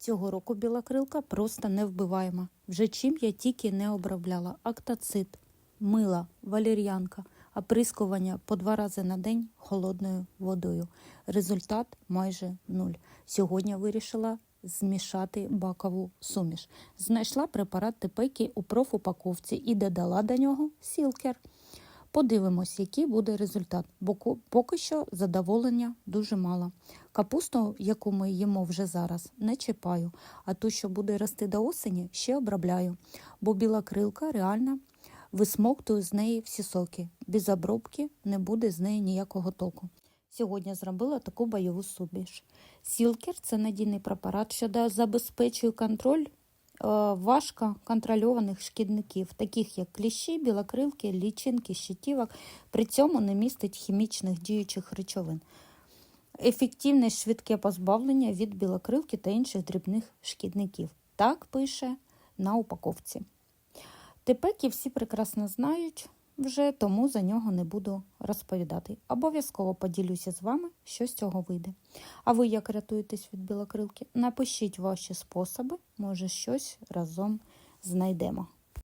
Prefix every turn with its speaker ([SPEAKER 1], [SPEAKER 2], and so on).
[SPEAKER 1] Цього року білокрилка просто невбиваєма. Вже чим я тільки не обробляла. Актацит, мила, валер'янка, оприскування по два рази на день холодною водою. Результат майже нуль. Сьогодні вирішила змішати бакову суміш. Знайшла препарат типейки у профупаковці і додала до нього сілкер. Подивимось, який буде результат, бо поки що задоволення дуже мало. Капусту, яку ми їмо вже зараз, не чіпаю, а ту, що буде рости до осені, ще обробляю, бо біла крилка реально висмоктує з неї всі соки. Без обробки не буде з неї ніякого току. Сьогодні зробила таку бойову суміш. Сілкер це надійний препарат, що забезпечує контроль важко контрольованих шкідників, таких як кліщі, білокрилки, лічинки, щитівок, при цьому не містить хімічних діючих речовин. Ефективне швидке позбавлення від білокрилки та інших дрібних шкідників. Так пише на упаковці. Тепеки всі прекрасно знають вже, тому за нього не буду розповідати. Обов'язково поділюся з вами, що з цього вийде. А ви як рятуєтесь від білокрилки? Напишіть ваші способи, може щось разом знайдемо.